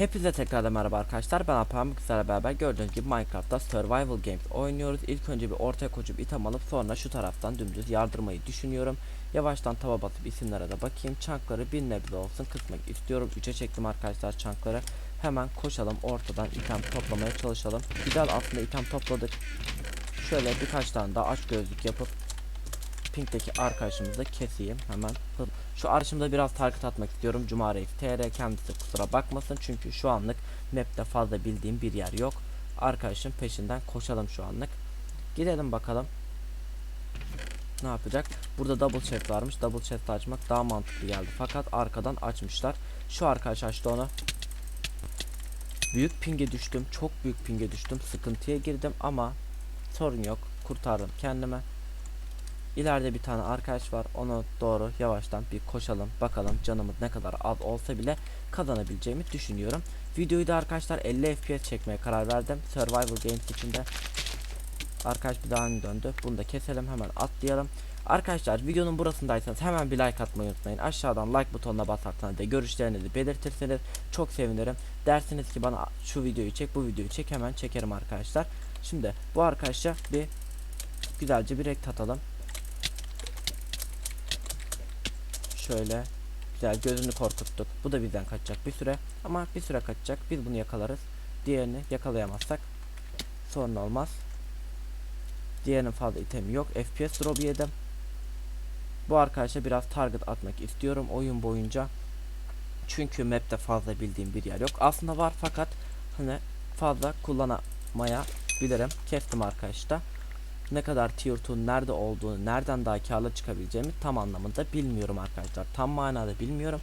Hepinize tekrardan merhaba arkadaşlar. Ben Alpan Güzel'le beraber gördüğünüz gibi Minecraft'ta Survival Games oynuyoruz. İlk önce bir ortaya koşup item alıp sonra şu taraftan dümdüz yardırmayı düşünüyorum. Yavaştan taba basıp isimlere de bakayım. Çankları bir nebze olsun kısmak istiyorum. 3'e çektim arkadaşlar çankları. Hemen koşalım ortadan item toplamaya çalışalım. Güzel aslında item topladık. Şöyle birkaç tane daha aç gözlük yapıp Pink'teki arkadaşımızı da keseyim hemen. Şu arşımda biraz target atmak istiyorum. Cuma Reis TR kendisi kusura bakmasın çünkü şu anlık map'te fazla bildiğim bir yer yok. Arkadaşın peşinden koşalım şu anlık. Gidelim bakalım. Ne yapacak? Burada double chest varmış. Double chest açmak daha mantıklı geldi. Fakat arkadan açmışlar. Şu arkadaş açtı onu. Büyük pinge düştüm. Çok büyük pinge düştüm. Sıkıntıya girdim ama sorun yok. Kurtardım kendime. İleride bir tane arkadaş var. Ona doğru yavaştan bir koşalım. Bakalım canımız ne kadar az olsa bile kazanabileceğimi düşünüyorum. Videoyu da arkadaşlar 50 FPS çekmeye karar verdim. Survival Games içinde. Arkadaş bir daha döndü. Bunu da keselim hemen atlayalım. Arkadaşlar videonun burasındaysanız hemen bir like atmayı unutmayın. Aşağıdan like butonuna basarsanız da görüşlerinizi belirtirseniz çok sevinirim. Dersiniz ki bana şu videoyu çek bu videoyu çek hemen çekerim arkadaşlar. Şimdi bu arkadaşa bir güzelce bir rekt atalım. Şöyle güzel gözünü korkuttuk. Bu da bizden kaçacak bir süre. Ama bir süre kaçacak. Biz bunu yakalarız. Diğerini yakalayamazsak sorun olmaz. Diğerinin fazla itemi yok. FPS drop yedim. Bu arkadaşa biraz target atmak istiyorum oyun boyunca. Çünkü map'te fazla bildiğim bir yer yok. Aslında var fakat hani fazla kullanamayabilirim. Kestim arkadaşta ne kadar tier 2 nerede olduğunu, nereden daha karlı çıkabileceğimi tam anlamında bilmiyorum arkadaşlar. Tam manada bilmiyorum.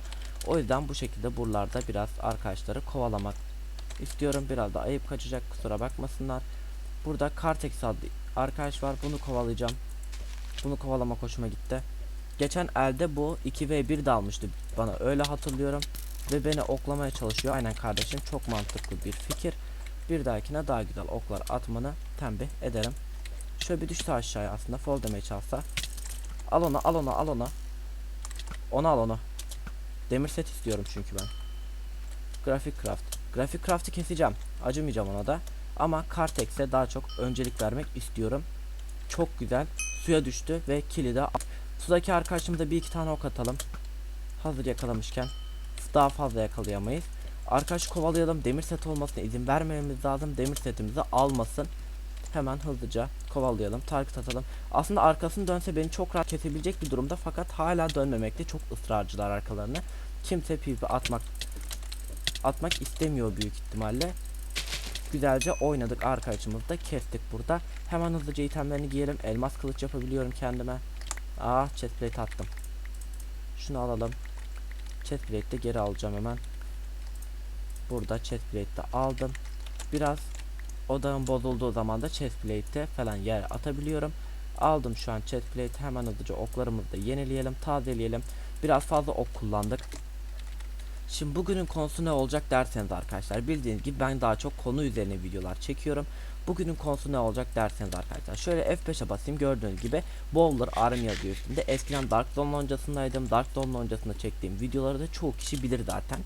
O yüzden bu şekilde buralarda biraz arkadaşları kovalamak istiyorum. Biraz da ayıp kaçacak kusura bakmasınlar. Burada Kartex adlı arkadaş var. Bunu kovalayacağım. Bunu kovalamak hoşuma gitti. Geçen elde bu 2v1 de bana öyle hatırlıyorum. Ve beni oklamaya çalışıyor. Aynen kardeşim çok mantıklı bir fikir. Bir dahakine daha güzel oklar atmanı tembih ederim. Şöyle bir düştü aşağıya aslında fall damage alsa. Al onu al onu al onu. Onu al onu. Demir set istiyorum çünkü ben. Graphic craft. Graphic craft'ı keseceğim. Acımayacağım ona da. Ama Cartex'e daha çok öncelik vermek istiyorum. Çok güzel. Suya düştü ve kili de Sudaki arkadaşımıza bir iki tane ok atalım. Hazır yakalamışken. Daha fazla yakalayamayız. Arkadaş kovalayalım. Demir set olmasına izin vermememiz lazım. Demir setimizi almasın. Hemen hızlıca kovalayalım. Target atalım. Aslında arkasını dönse beni çok rahat kesebilecek bir durumda fakat hala dönmemekte çok ısrarcılar arkalarını. Kimse PvP atmak atmak istemiyor büyük ihtimalle. Güzelce oynadık arkadaşımızı da kestik burada. Hemen hızlıca itemlerini giyelim. Elmas kılıç yapabiliyorum kendime. Ah chestplate attım. Şunu alalım. Chestplate de geri alacağım hemen. Burada chestplate de aldım. Biraz odağın bozulduğu zaman da chestplate'e falan yer atabiliyorum. Aldım şu an chestplate hemen hızlıca oklarımızı da yenileyelim, tazeleyelim. Biraz fazla ok kullandık. Şimdi bugünün konusu ne olacak derseniz arkadaşlar bildiğiniz gibi ben daha çok konu üzerine videolar çekiyorum. Bugünün konusu ne olacak derseniz arkadaşlar şöyle F5'e basayım gördüğünüz gibi Bowler Army yazıyor üstünde. Eskiden Dark Zone loncasındaydım. Dark Zone loncasında çektiğim videoları da çoğu kişi bilir zaten.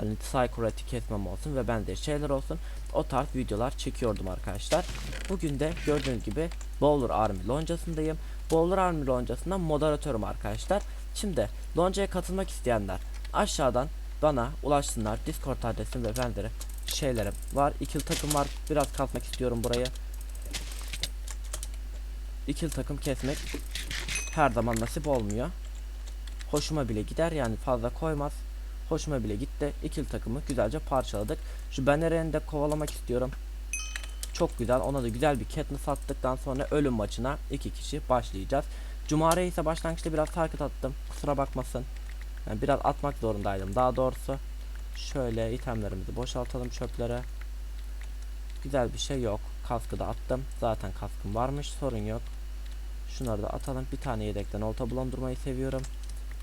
Hani Psychoratic kesmem olsun ve benzeri şeyler olsun. O tarz videolar çekiyordum arkadaşlar. Bugün de gördüğünüz gibi Bowler Army loncasındayım. Bowler Army loncasında moderatörüm arkadaşlar. Şimdi loncaya katılmak isteyenler aşağıdan bana ulaşsınlar. Discord adresim ve benzeri şeylerim var. İkili takım var. Biraz katmak istiyorum burayı. İkili takım kesmek her zaman nasip olmuyor. Hoşuma bile gider yani fazla koymaz. Hoşuma bile gitti. İkili takımı güzelce parçaladık. Şu Banner'ini de kovalamak istiyorum. Çok güzel. Ona da güzel bir Katniss attıktan sonra ölüm maçına iki kişi başlayacağız. Cuma ise başlangıçta biraz target attım. Kusura bakmasın. Yani biraz atmak zorundaydım daha doğrusu. Şöyle itemlerimizi boşaltalım çöplere. Güzel bir şey yok. Kaskı da attım. Zaten kaskım varmış. Sorun yok. Şunları da atalım. Bir tane yedekten olta bulundurmayı seviyorum.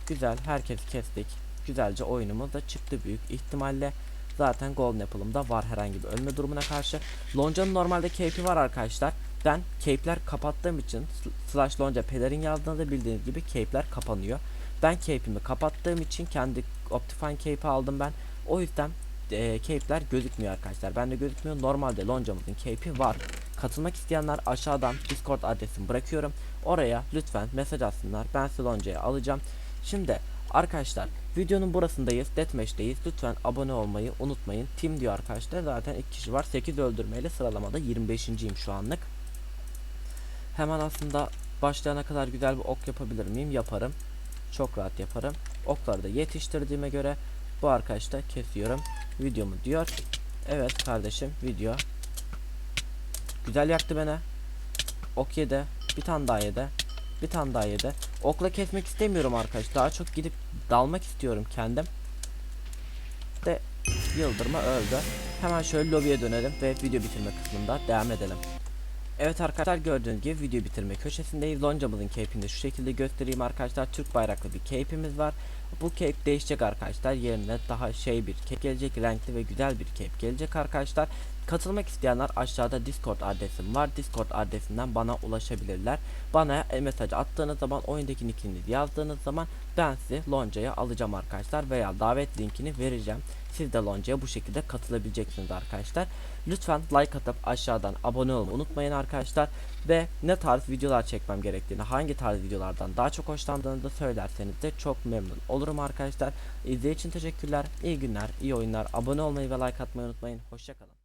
Güzel. Herkesi kestik. Güzelce oyunumuz da çıktı büyük ihtimalle. Zaten Golden Apple'ımda var herhangi bir ölme durumuna karşı. Lonca'nın normalde cape'i var arkadaşlar. Ben cape'ler kapattığım için slash lonca pelerin yazdığında bildiğiniz gibi cape'ler kapanıyor. Ben cape'imi kapattığım için kendi Optifine cape'i aldım ben. O yüzden e, gözükmüyor arkadaşlar. Bende gözükmüyor. Normalde loncamızın cape'i var. Katılmak isteyenler aşağıdan Discord adresimi bırakıyorum. Oraya lütfen mesaj atsınlar. Ben size loncayı alacağım. Şimdi arkadaşlar videonun burasındayız. Deathmatch'teyiz. Lütfen abone olmayı unutmayın. Team diyor arkadaşlar. Zaten 2 kişi var. 8 öldürmeyle sıralamada 25.yim şu anlık. Hemen aslında başlayana kadar güzel bir ok yapabilir miyim? Yaparım. Çok rahat yaparım. Okları da yetiştirdiğime göre bu arkadaşta kesiyorum. Videomu diyor. Evet kardeşim video. Güzel yaktı beni. Ok yedi. Bir tane daha yedi. Bir tane daha yedi. Okla kesmek istemiyorum arkadaş. Daha çok gidip dalmak istiyorum kendim. De yıldırma öldü. Hemen şöyle lobiye dönelim ve video bitirme kısmında devam edelim. Evet arkadaşlar gördüğünüz gibi video bitirme köşesindeyiz. Loncamızın de şu şekilde göstereyim arkadaşlar. Türk bayraklı bir cape'imiz var. Bu cape değişecek arkadaşlar. Yerine daha şey bir cape gelecek. Renkli ve güzel bir cape gelecek arkadaşlar. Katılmak isteyenler aşağıda Discord adresim var. Discord adresinden bana ulaşabilirler. Bana e, mesaj attığınız zaman oyundaki nickinizi yazdığınız zaman ben sizi loncaya alacağım arkadaşlar. Veya davet linkini vereceğim. Siz de loncaya bu şekilde katılabileceksiniz arkadaşlar. Lütfen like atıp aşağıdan abone olmayı unutmayın arkadaşlar. Ve ne tarz videolar çekmem gerektiğini, hangi tarz videolardan daha çok hoşlandığınızı söylerseniz de çok memnun olurum arkadaşlar. İzlediğiniz için teşekkürler. İyi günler, iyi oyunlar. Abone olmayı ve like atmayı unutmayın. Hoşçakalın.